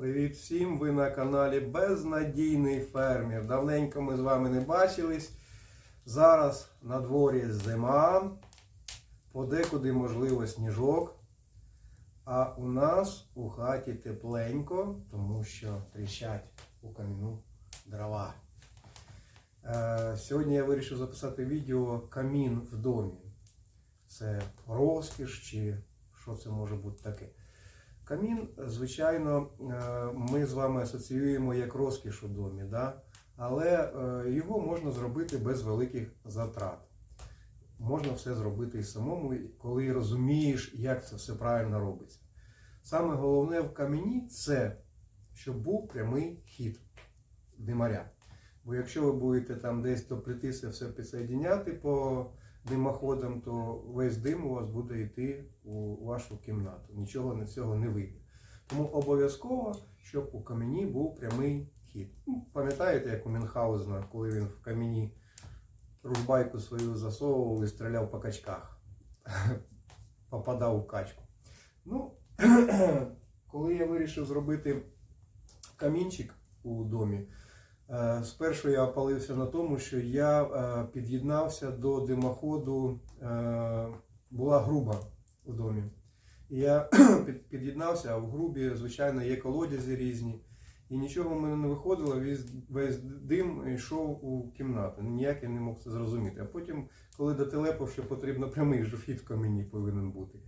Привіт всім! Ви на каналі Безнадійний фермер. Давненько ми з вами не бачились. Зараз на дворі зима, подекуди можливо сніжок. А у нас у хаті тепленько, тому що тріщать у каміну дрова. Е, сьогодні я вирішив записати відео Камін в домі. Це розкіш чи що це може бути таке. Камін, звичайно, е, ми з вами асоціюємо як розкіш у домі, да? але е, його можна зробити без великих затрат. Можна все зробити і самому, коли розумієш, як це все правильно робиться. Саме головне в камені це, щоб був прямий хід димаря. Бо якщо ви будете там десь до плити це все підсоєдняти по димоходам, то весь дим у вас буде йти у вашу кімнату. Нічого на цього не вийде. Тому обов'язково, щоб у камені був прямий хід. Ну, Пам'ятаєте, як у Мюнхгаузена, коли він в камені ружбайку свою засовував і стріляв по качках, попадав у качку. Ну, коли я вирішив зробити камінчик у домі, Спершу я опалився на тому, що я е, під'єднався до димоходу, е, була груба у домі. Я під'єднався, а в грубі, звичайно, є колодязі різні. І нічого в мене не виходило, весь, дим йшов у кімнату. Ніяк я не мог це зрозуміти. А потім, коли дотелепав, що потрібно прямий жовхід в камені повинен бути.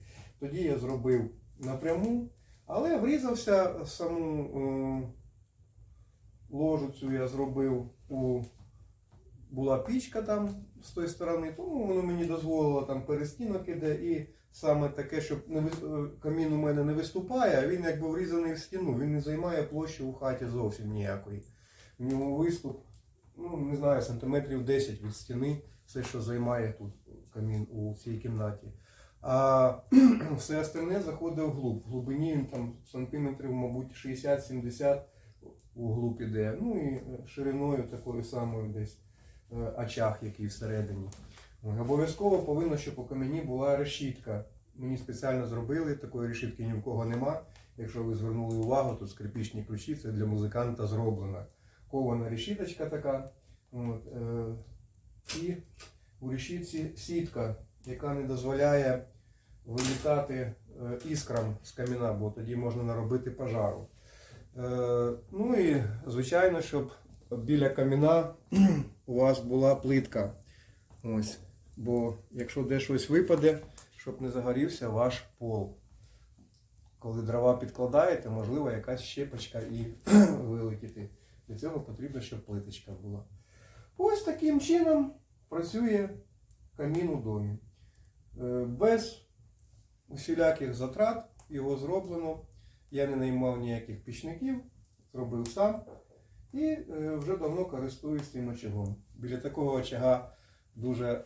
Тоді я зробив напряму, але врізався в саму. Ложу цю я зробив у була пічка там з тої сторони, тому воно мені дозволило там перестінок іде і саме таке, щоб не е, камін у мене не виступає, а він якби врізаний в стіну, він не займає площі у хаті зовсім ніякої. В ньому виступ, ну не знаю, сантиметрів 10 від стіни, все, що займає тут камін у цій кімнаті. А все остальне заходить вглуб. В глибині він там сантиметрів, мабуть, 60-70 углу піде. Ну і е, шириною такою самою десь е, очах, який всередині. Обов'язково повинно, щоб у камені була решітка. Мені спеціально зробили, такої решітки ні в кого нема. Якщо ви звернули увагу, тут скрипічні ключі, це для музиканта зроблено. Кована решіточка така. От, е, і у решітці сітка, яка не дозволяє вилітати е, іскрам з каміна, бо тоді можна наробити пожару. Е, ну і звичайно, щоб біля каміна у вас була плитка. Ось. Бо якщо де щось випаде, щоб не загорівся ваш пол. Коли дрова підкладаєте, можливо, якась щепочка і вилетіти. Для цього потрібно, щоб плиточка була. Ось таким чином працює камін у домі. Е, Без усіляких затрат його зроблено. Я не наймав ніяких пічників, зробив сам і е, вже давно користуюсь цим очагом. Біля такого очага дуже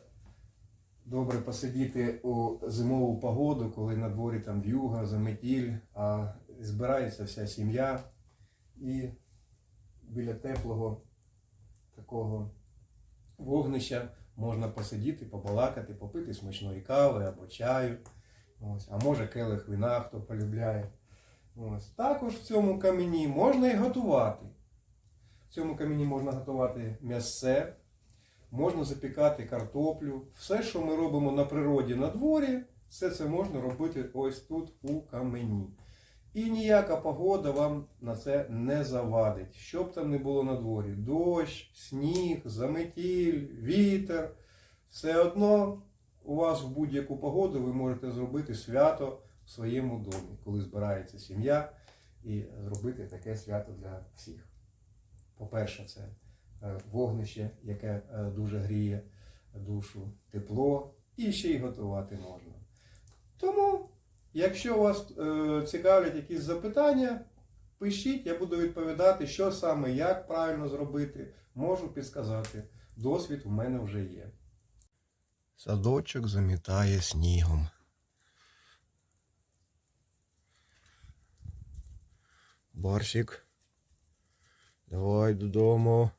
добре посидіти у зимову погоду, коли на дворі там в'юга, заметіль, а збирається вся сім'я. І біля теплого такого вогнища можна посидіти, побалакати, попити смачної кави або чаю. Ось. А може келих вина, хто полюбляє. Ось. Також в цьому камені можна і готувати. В цьому камені можна готувати м'ясце, можна запікати картоплю. Все, що ми робимо на природі на дворі, все це можна робити ось тут у камені. І ніяка погода вам на це не завадить. Що б там не було на дворі: дощ, сніг, заметіль, вітер. Все одно у вас в будь-яку погоду ви можете зробити свято в своєму домі, коли збирається сім'я, і зробити таке свято для всіх. По-перше, це е, вогнище, яке е, дуже гріє душу, тепло, і ще й готувати можна. Тому, якщо вас е, цікавлять якісь запитання, пишіть, я буду відповідати, що саме, як правильно зробити, можу підсказати. Досвід у мене вже є. Садочок замітає снігом. Барсик. Давай додому.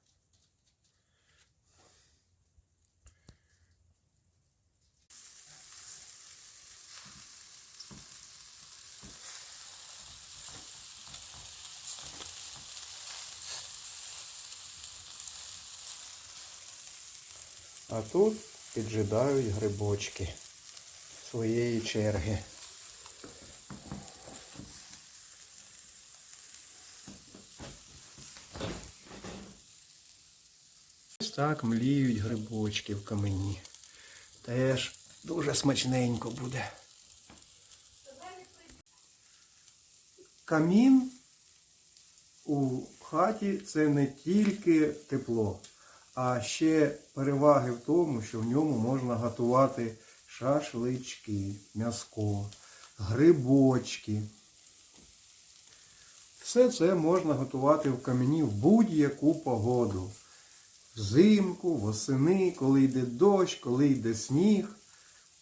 А тут піджидають грибочки своєї черги. Так мліють грибочки в камені. Теж дуже смачненько буде. Камін у хаті це не тільки тепло, а ще переваги в тому, що в ньому можна готувати шашлички, м'яско, грибочки. Все це можна готувати в камені в будь-яку погоду. Взимку, восени, коли йде дощ, коли йде сніг,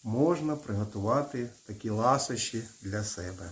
можна приготувати такі ласощі для себе.